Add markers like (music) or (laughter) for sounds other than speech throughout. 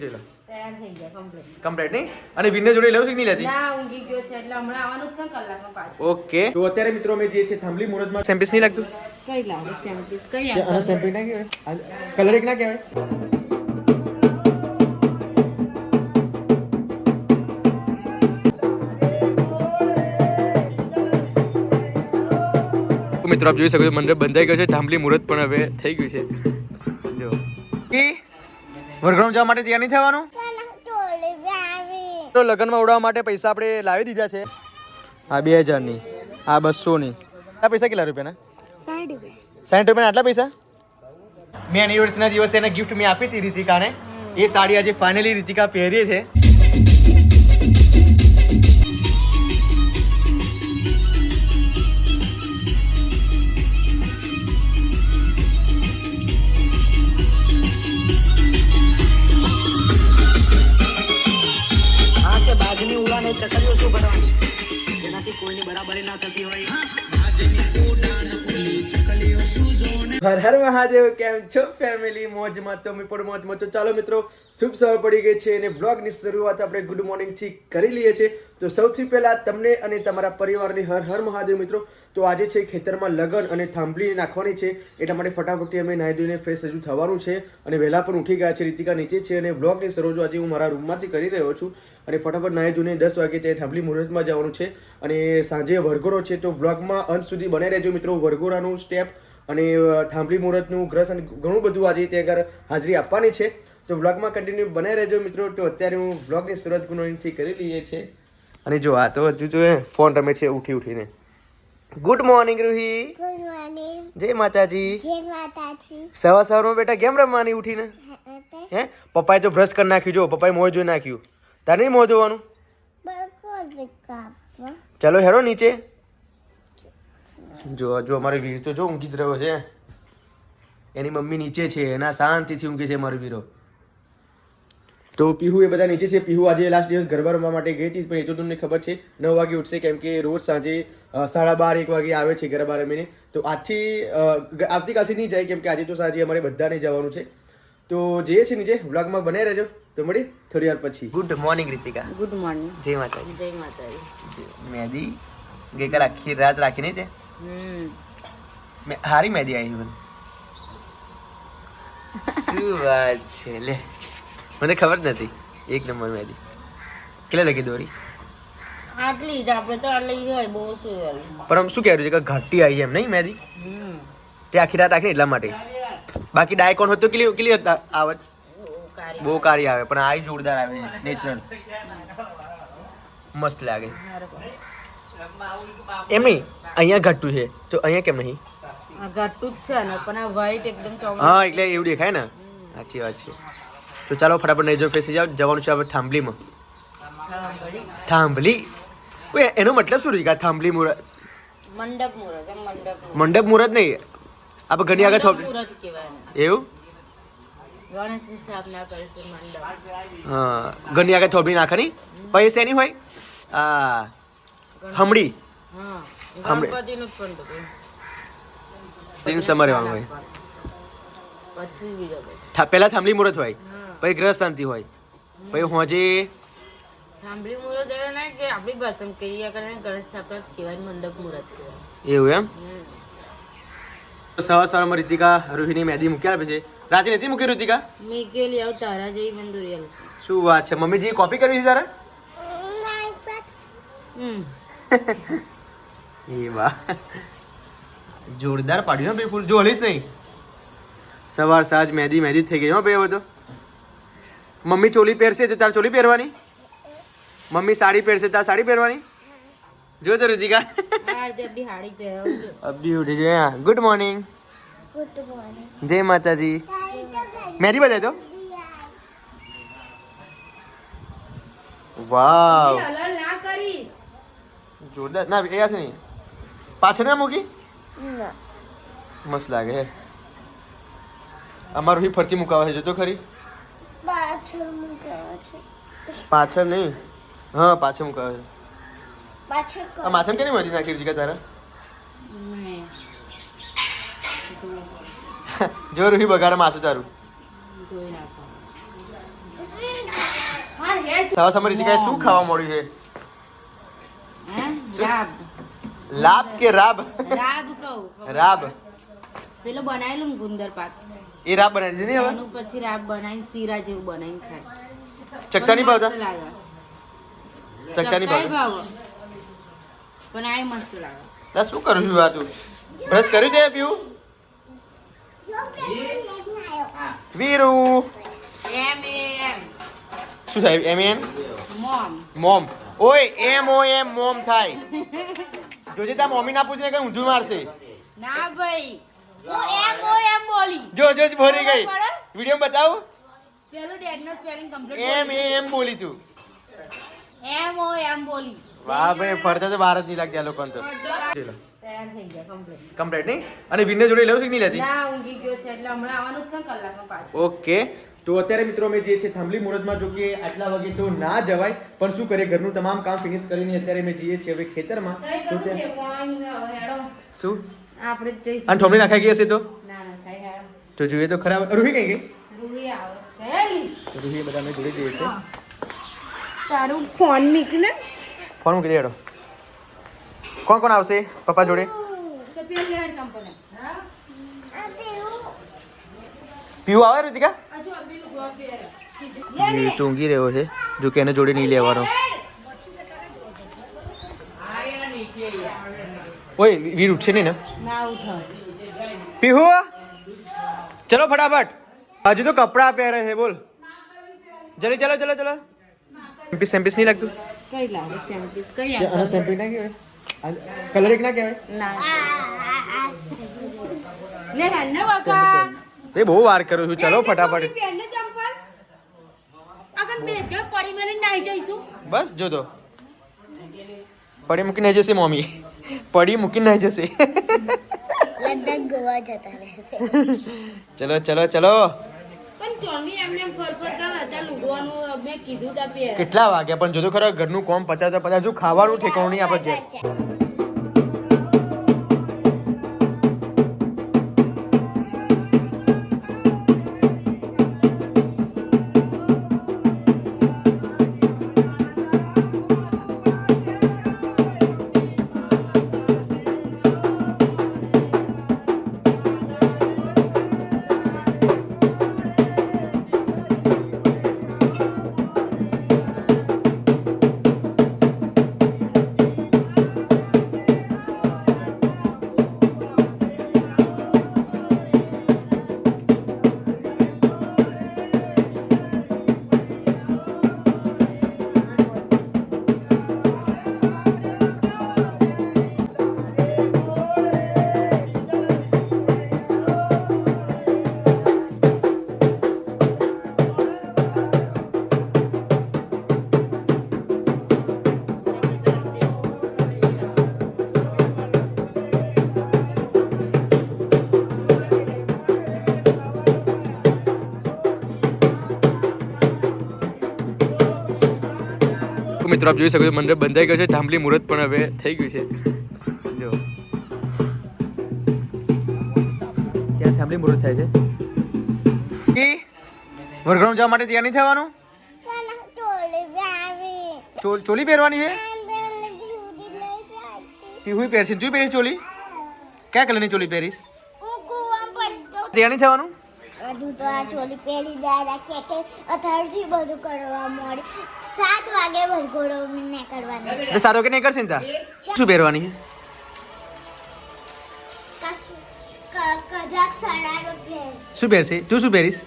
Complete complete નહીં? અને winner જોડે લેવું છે નહીં લેતી? ના ઊંઘી ગયો છે એટલે હમણાં આવવાનું છે કલાકમાં પાછું. ઓકે. તો અત્યારે મિત્રો અમે જે છે થાંભલી મુહૂર્તમાં સેમ્પિસ નહીં લાગતું? કઈ લાગે? સેમ્પીસ કઈ કે આને સેમ્પિસ ના કહેવાય? કલર એક ના કહેવાય? મિત્રો આપ જોઈ શકો છો મંડપ બંધાઈ ગયો છે થાંભલી મુહૂર્ત પણ હવે થઈ ગયું છે. વરઘણો જવા માટે તૈયાર નહીં થવાનું? તો લગ્નમાં ઉડાવવા માટે પૈસા આપણે લાવી દીધા છે. આ બે હજારની. આ બસોની. આ પૈસા કેટલા રૂપિયાના? સાઠ રૂપિયાના આટલા પૈસા? મેં એનિવર્સરીના દિવસે એને ગિફ્ટ મેં આપી હતી રીતિકાને. એ સાડી આજે ફાઇનલી રીતિકા પહેરી છે. ચકલીઓ શું કરવાની? જેનાથી કોઈની બરાબરી ના થતી હોય. હર હર મહાદેવ, કેમ છો ફેમિલી મોજમાં તો પણ મોજમાં તો ચાલો મિત્રો, શુભ સવાર પડી ગઈ છે અને વ્લોગની શરૂઆત આપણે ગુડ મોર્નિંગથી કરી લઈએ છીએ. તો સૌથી પહેલા તમને અને તમારા પરિવારની હર હર મહાદેવ મિત્રો, તો આજે છે ખેતરમાં લગન અને થાંભલી નાખવાની છે. એટલા માટે ફટાફટથી અમે નાહી ધોઈને ફ્રેશ હજુ થવાનું છે અને વહેલા પણ ઉઠી ગયા છે. રીતિકા નીચે છે અને વ્લોગની શરૂઆત આજે હું મારા રૂમમાંથી કરી રહ્યો છું. અને ફટાફટ નાહી ધોઈને દસ વાગે ત્યાં થાંભલી મુહૂર્તમાં જવાનું છે. અને સાંજે વરઘોડો છે, તો વ્લોગમાં અંત સુધી બને રહેજો મિત્રો. વરઘોડાનું સ્ટેપ અને થાંભલી મુહૂર્તનું ગ્રસ અને ઘણું બધું આજે ત્યાં આગળ હાજરી આપવાની છે. તો વ્લોગમાં કન્ટિન્યુ બનાવી રહેજો મિત્રો. તો અત્યારે હું વ્લોગની શરૂઆત ગુણવંતથી કરી લઈએ છે અને જો આ તો હજુ જો ફોન રમે છે ઉઠી ઉઠીને. Good morning Roohi good morning જય માતાજી. જય માતાજી. સવાર સવારમાં બેટા કેમ રમવાની ઉઠીને? હે પપ્પાએ તો બ્રશ કરી નાખ્યું. જો પપ્પાએ મોં જોઈ નાખ્યું. તારે નહીં મોં બલકોલ. ચાલો હેરો નીચે. જો જો અમારો વીર તો જો ઊંઘી જ રહ્યો છે. એની મમ્મી નીચે છે એના શાંતિથી ઊંઘે છે મારો વીરો. તો પીહુ એ બધા નીચે છે. પીહુ આજે લાસ્ટ દિવસ ગરબા રમવા માટે ગઈ હતી પણ એ તો તમને ખબર છે નવ વાગે ઉઠશે કેમ કે રોજ સાંજે સાડા બાર એક વાગે આવે છે ગરબા રમીને. તો આજથી આવતીકાલથી નહીં જાય કેમ કે આજે તો સાંજે અમારે બધાને જવાનું છે. તો જઈએ છીએ નીચે વ્લોગમાં બને રહેજો. તો મળી થોડી વાર પછી. Good morning Ritika good morning જય માતાજી. જય માતાજી. મેદી ગઈકાલ આખી રાત રાખીને છે હારી મહેંદી આવી મને. શું વાત છે? લે મને ખબર જ નથી. એક નંબર મહેંદી કેટલા લગી દોરી? આટલી જ આપણે તો આટલી જ હોય બહુ શું પણ આમ શું કહેવું છે કે ઘાટી આવી એમ નહીં મહેંદી તે આખી રાત આખી એટલા માટે. બાકી ડાયકોન હોય તો કેટલી કેટલી હતા આવત બહુ કારી આવે પણ આ જોરદાર આવે નેચરલ. મસ્ત લાગે. એમ નહીં અહીંયા ઘટ્ટું છે. તો અહીંયા કેમ નહીં? ઘાટું જ છે ને પણ આ વ્હાઈટ એકદમ હા એટલે એવું દેખાય ને. સાચી વાત છે. તો ચાલો ફટાફટ નહીં જો ફેસી જાઓ. જવાનું છે આપણે થાંભલીમાં. થાંભલી? ઓય એનો મતલબ શું રીકા થાંભલી મુરત મંડપ મુરત. મંડપ મુહૂર્ત નહીં. આપણે ઘણી આગળ થોપ એવું? હા ઘરની આગળ થોભી નાખવાની? પછી શેની હોય? આ હમડી. હા બધું તેનું સમરવાનું હોય બધું. થાંભલી મુહૂર્ત હોય પછી ગ્રહ શાંતિ હોય પછી હોજે હજી મુહૂર્ત એટલે ના કે આપણી ભાષામાં કહીએ કરે ગણેશ સ્થાપના કહેવાય મંડપ મુહૂર્ત કહેવાય. એવું એમ. સવાર સવારમાં રીતિકા રોહિણી મહેંદી મૂકી આપે છે રાતે નથી મૂકી રીતિકા? મેં ગયેલી આવ તારા જેવી મંદુરી શું વાત છે? મમ્મીજી કોપી કરવી છે તારા? હમ. (laughs) એ વાહ. જોરદાર પાડ્યું બે ફૂલ જો હલીશ નહીં. સવાર સાંજ મહેંદી મહેંદી થઈ ગઈ હો ભાઈ હવે તો. મમ્મી ચોલી પહેરશે તો તાર ચોલી પહેરવાની? મમ્મી સાડી પહેરશે તાર સાડી પહેરવાની? જો તો રુચિકા અબ્બી ઉઠી છે ગુડ મોર્નિંગ ગુડ મોર્નિંગ જય માતાજી. મહેંદી બજાય તો? વાવ. ના કરીશ. જોરદાર. ના એ છે નહીં. પાછળ ના મૂકી? ના. મસ્ત લાગે હે. અમારું હી ફરતી મુકાવા છે જોતો ખરી? પાછળ મુકાવા છે. પાછળ નહીં. હા પાછળ મુકાવા છે. પાછળ આ માથે કેની મરી નાખી જગ્યા તારા. જો રૂહી બગાડે માથું તારું. સવાર સમય રીતિકાએ શું ખાવા મળ્યું છે? રાબ. લાભ કે રાબ? રાબ કહું રાબ. પેલો બનાવેલું ને ગુંદર પાક. એ રાબ બનાવી દીધી હવે? એનું પછી રાબ બનાવીને શીરા જેવું બનાવીને ખાય. ચકતા નહીં ભાવતા? ચકતા નહીં ભાવતા? પણ આ મસ્ત લાગે. લા શું કરું છું આ તું? બ્રશ કર્યું છે પીવું? વીરુ. એમ એમ. શું થાય? એમ એન મોમ. મોમ. ઓય એમ ઓ એમ મોમ થાય. જોજે તાર મમ્મી ના પૂછે કે ઊંધું મારશે. ના ભાઈ હું એમ ઓ એમ બોલી. જો જો જ ભરી ગઈ. વિડિયો બતાવું? પેલો ડેડ નો સ્પેલિંગ એમ કમ્પ્લીટ એ એમ બોલી તું. એમ ઓ એમ બોલી. વાહ ભાઈ ફરતા તો બહાર જ નહીં લાગતી આ લોકોને તો. તૈયાર થઈ કમ્પ્લીટ કમ્પ્લીટ નહીં? અને વિનર જોડે લેવું છે કે નહીં લેતી? ના ઊંઘી ગયો છે એટલે હમણાં આવવાનું છે કલાકમાં પાછું. ઓકે તો અત્યારે મિત્રો અમે જે છે થાંભલી મુહૂર્તમાં જો કે આટલા વાગે તો ના જવાય પણ શું કરીએ? ઘરનું તમામ કામ ફિનિશ કરીને અત્યારે અમે જઈએ છીએ હવે ખેતરમાં. તો શું આપણે જઈશું. અને ઠોમડી નાખાઈ ગઈ હશે તો? તો જોઈએ તો ખરાબ. રૂહી કઈ ગઈ? આવે રૂહી બધાને અમે જોઈએ છે તારું ફોન મીક ને. ફોન મૂકી દેડો કોણ કોણ આવશે પપ્પા જોડે? પીવું આવે ઋતિકા એ તો રહ્યો છે જો કે એને જોડે નહીં લેવાનો ઓય વીર ઉઠશે નહીં ને પીહુ ચલો ફટાફટ હજુ તો કપડાં પહેરે છે બોલ જલ્દી ચલો ચલો ચલો સેમ્પીસ સેમ્પીસ નહીં લાગતું કઈ લાગે સેમ્પીસ કઈ આને સેમ્પી ના કહેવાય કલર એક ના કહેવાય ના લે હેડ ને બકા એ બહુ વાર કરું છું. ચલો ફટાફટ. બસ જો તો પડી મૂકીને આવી જશે મમ્મી. પડી મૂકીને આવી જશે. ચલો ચલો ચલો. પણ ચોની એમને એમ ફરફરતા હતા લુગવાનું મેં કીધું તા પહેર કેટલા વાગ્યા? પણ જોજો ખરા ઘરનું કોમ પચાસ પચાસ જો ખાવાનું ઠેકાણું નહીં આપણે ઘેર. તો મિત્રો આપ જોઈ શકો છો મંડપ બંધાઈ ગયો છે થાંભલી મુહૂર્ત પણ હવે થઈ ગયું છે. જો. ત્યાં થાંભલી મુહૂર્ત થાય છે. વરઘોડો જવા માટે તૈયાર નહીં થવાનું? ચોલી પહેરવાની છે? પીહુઈ પહેરશે જોઈ પહેરીશ ચોલી? કયા કલરની ચોલી પહેરીશ? ત્યાં નહીં થવાનું? હજુ તો આ ચોલી પહેરી જાય કે અથારથી બધું કરવા મળે. સાત વાગે ભરઘોડો ને કરવાની સાત વાગે નહીં કરશે ને શું પહેરવાની શું પહેરશે? તું શું પહેરીશ?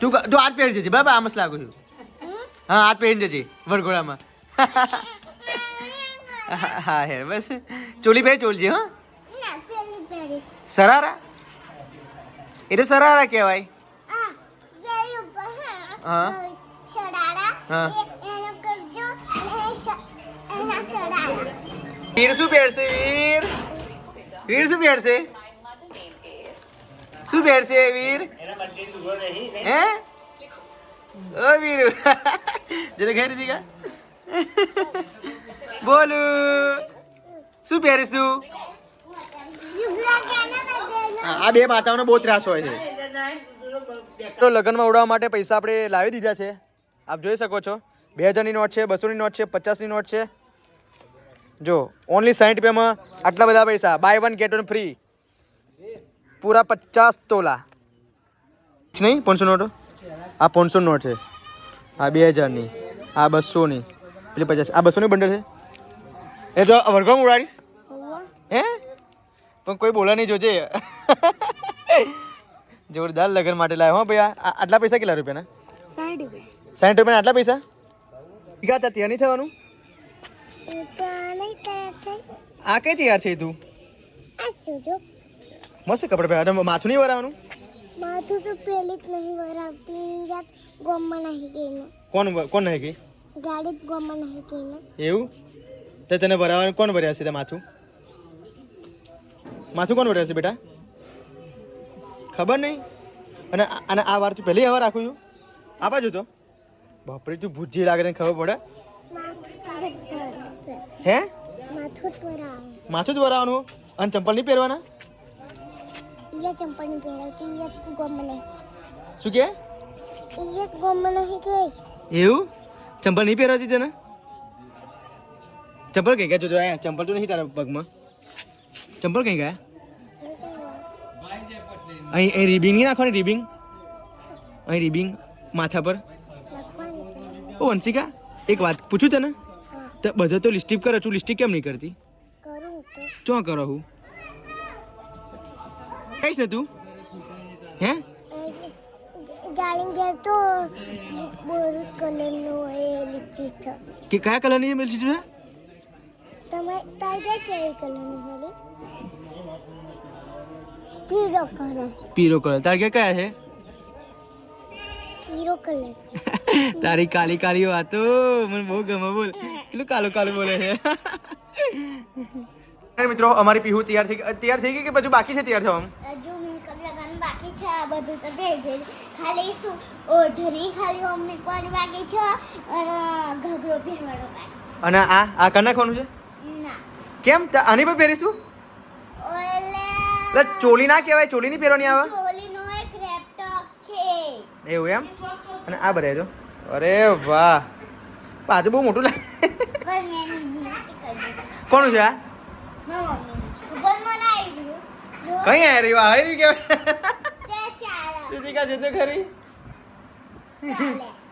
તું તું આજ પહેરી જજે બરાબર? આમ જ લાગુ છું. હા? આજ પહેરી જજે વરઘોડામાં. (laughs) હા હે બસ. ચોલી પહેરી ચોલજે હા. સરારા? એ તો સરારા કહેવાય. હા. હા. વીર શું પહેરશે, વીર? વીર શું પહેરશે? શું પહેરશે, વીર? હે? ઓ, વીર. જરા ઘેર દીકા બોલું. શું પહેરીશું? આ બે માતાઓનો બહુ ત્રાસ હોય છે. તો લગ્નમાં ઉડાવવા માટે પૈસા આપણે લાવી દીધા છે. આપ જોઈ શકો છો. બે હજારની નોટ છે, બસોની નોટ છે, પચાસની નોટ છે. જો ઓનલી સાઠ રૂપિયામાં આટલા બધા પૈસા. Buy one get one free પૂરા પચાસ તોલા. નહીં પાંચસો નોટ? આ પાંચસો નોટ છે. આ બે હજારની. આ બસોની. પેલી પચાસ. આ બસોની બંડલ છે? એ તો વરઘોડ ઉડાડીશ. હે? પણ કોઈ બોલા નહીં જોજે. (laughs) જોરદાર લગન માટે લાવ્યો હો ભાઈ આટલા પૈસા કેટલા રૂપિયાના? સાઠ રૂપિયા. સાઠ રૂપિયા આટલા પૈસા? ઈકા તા નહીં થવાનું? આ કઈ તૈયાર છે તું? જો મસ્ત કપડા પહેરા માથું નહીં વરાવાનું માથું તો પેલી જ નહીં વરાવતી જાત ગોમમાં નહીં ગઈને કોણ કોણ નહીં ગઈ? ગાડી જ ગોમમાં નહીં ગઈને એવું? તો તને ભરાવાનું કોણ ભર્યા છે તે માથું? માથું કોણ ભર્યા છે બેટા? ખબર નહીં? અને અને આ વાર તું પહેલી હવા રાખું છું. આ બાજુ તો. બાપરે તું ભૂજી લાગે ને ખબર પડે. હે? માથું જ વરાવે. માથું જ ભરાવાનું અને ચંપલ નહીં પહેરવાના? ઈયા ચંપલ નહીં પહેરાવતી ઈયા ગોમમાં નહીં. શું કે? ઈયા ગમ નહીં કે. એવું? ચંપલ નહીં પહેરવાતી તને? ચંપલ કઈ ગયા? જોજો અહીંયા ચંપલ તો નહીં તારા પગમાં. ચંપલ કઈ ગયા? અહીં અહીં રિબિંગ નહીં નાખવાની રિબિંગ અહીં રિબિંગ માથા પર. ઓ વંશિકા એક વાત પૂછું તને? તો બધો તો લિસ્ટિપ કરે છું લિસ્ટિપ કેમ નહીં કરતી? કરું ચો કરો હું? કઈ છે તું? હે? જાણી ગયા તો બોરું કલરનું એ લિપસ્ટિક છે. કે કયા કલરની લિસ્ટિપ છે? તમે તાઈ છે એ કલરની હેલી પીરો કલર. પીરો કલર. તારે કયા છે? પીરો કલર. (laughs) તારી કાલી કાલી વાતો મને બહુ ગમે બોલ. કેટલું કાલું કાલું બોલે છે? મિત્રો અમારી પીહુ તૈયાર થઈ તૈયાર થઈ ગઈ કે પછી બાકી છે તૈયાર થવા હજુ મેકઅપ લગાવવાનું બાકી છે આ બધું તો થઈ ગયું. ખાલી શું ઓઢણી ખાલી અમને કોણ બાકી છે? અને ઘઘરો પહેરવાનો બાકી અને આ આ કર નાખવાનું છે. ના. કેમ? આની પર પહેરીશું? ઓલે ચોલી ના કહેવાય ચોલી નહીં પહેરવાની આવે? ચોલીનો એક લેપટોપ છે. એવું એમ? અને આ બધા જો. અરે વાહ. પાછું બહુ મોટું લાગે. કોનું છે આ? કઈ આ રહ્યું? આ રહ્યું ચાલે. છે તો ખરી?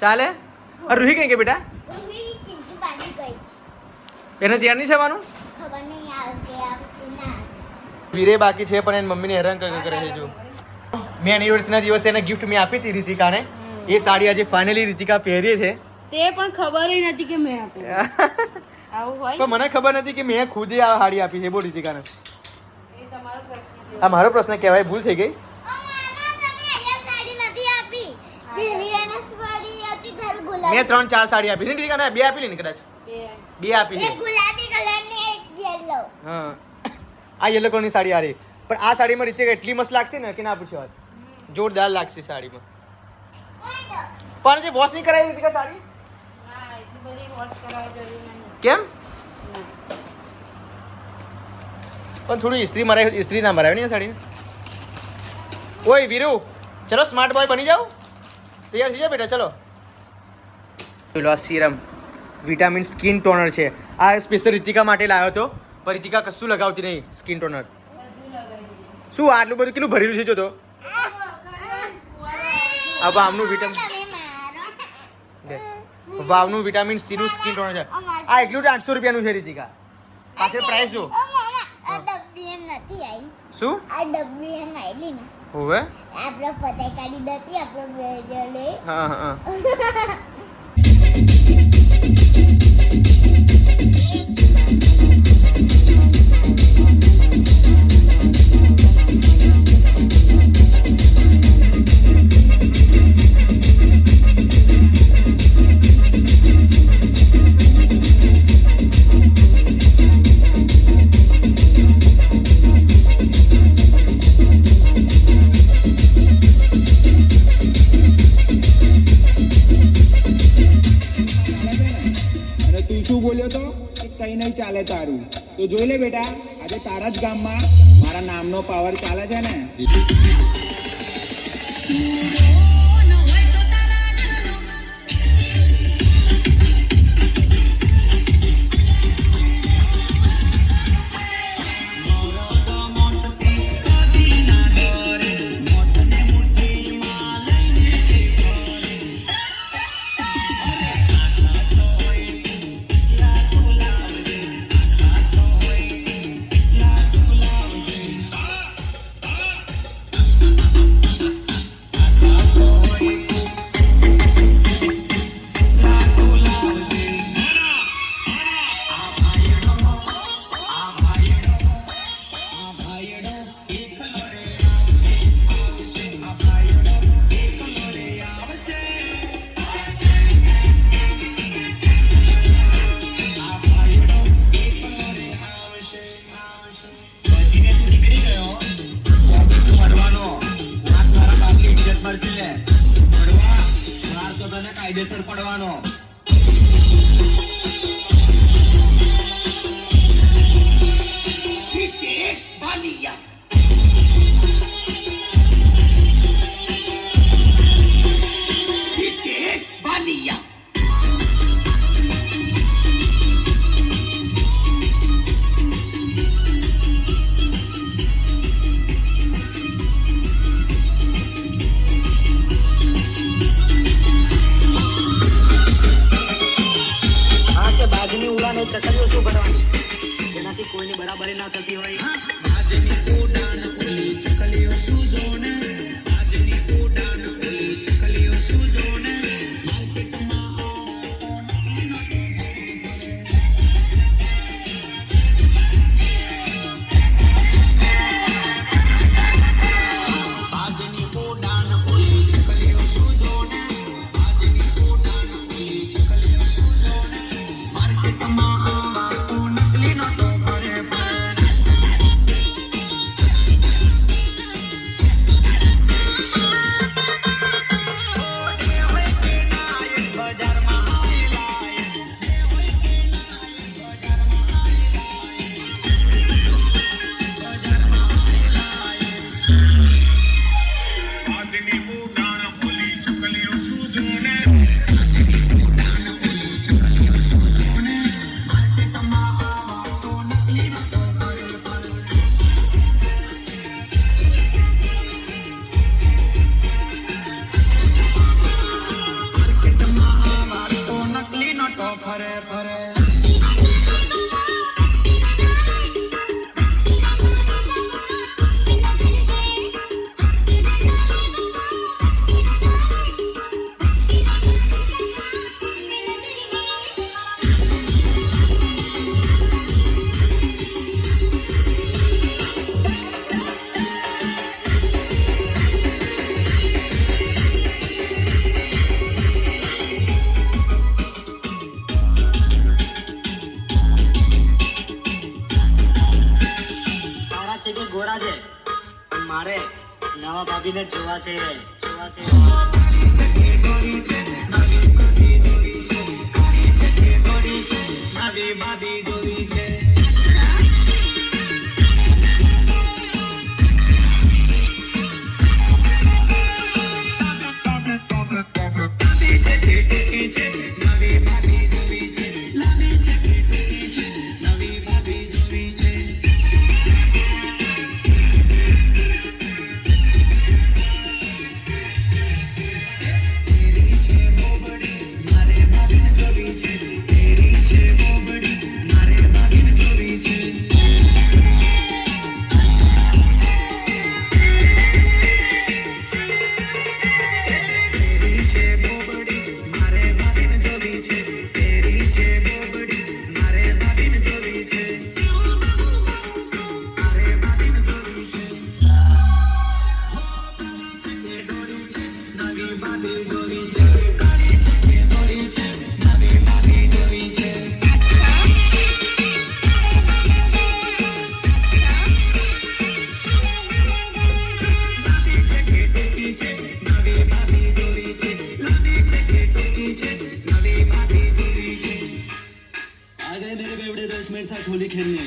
ચાલે. રૂહી કઈ કે બેટા? એને તૈયાર નહીં થવાનું ખબર નહીં આવે કે આવતી ના વીરે બાકી છે પણ એની મમ્મીને હેરાન કરે છે જો. મેં એનિવર્સરીના દિવસે એને ગિફ્ટ મેં આપી હતી રીતિકાને. એ સાડી આજે ફાઇનલી રીતિકા પહેરી છે. તે પણ ખબર નથી કે મેં આપી. આવું હોય? પણ મને ખબર નથી કે મેં ખુદે આ સાડી આપી છે બોલ રીતિકાને. એ તમારો પ્રશ્ન આ મારો પ્રશ્ન કહેવાય ભૂલ થઈ ગઈ. ઓ મામા તમે અહીંયા સાડી નથી આપી બિરિયાની સાડી હતી તારું ગુલાબી મેં ત્રણ ચાર સાડી આપી હતી ને રીતિકાને? બે આપી ને કદાચ. બે. આપી છે એક ગુલાબી કલરની એક યેલો હા. આ યેલો કલરની સાડી આ રહી. પણ આ સાડીમાં રીતિકા એટલી મસ્ત લાગશે ને કે ના પૂછે વાત. જોરદાર લાગશે સાડીમાં. પણ જે વોશ નહીં કરાવી રીતિકા સાડી? ના એટલી બધી વોશ કરાવવા જરૂર નહીં. કેમ? પણ થોડું ઇસ્ત્રી મરાય ઇસ્ત્રી ના મરાવી ને સાડી સાડીને. ઓય વીરુ ચલો સ્માર્ટ બોય બની જાઓ. તૈયાર થઈ જાઓ બેટા ચલો. પેલો આ સિરમ વિટામિન સ્કિન ટોનર છે. આ સ્પેશિયલ રીતિકા માટે લાવ્યો હતો પણ રીતિકા કશું લગાવતી નહીં સ્કિન ટોનર શું આટલું બધું કેટલું ભરેલું છે જો તો? આ આમનું વિટામિન વાવનું વિટામિન સી નું સ્કિન ટોનર છે. આ એટલું જ આઠસો રૂપિયાનું છે રીતિકા. પાછળ પ્રાઇસ શું? આ ડબ્બી એમ નથી આવી શું? આ ડબ્બી એમ આવેલી ને. હોવે? આપણે પતાઈ કાઢી નથી આપણે બે જણે હા હા. (laughs) જોઈ લે બેટા આજે તારા જ ગામમાં મારા નામનો પાવર ચાલે છે ને. કોઈની બરાબરી ના થતી છે મારે નવા ભાભીને જોવા છે જોવા છે ભાભી જોવી છે Positive. হোলি খেলনি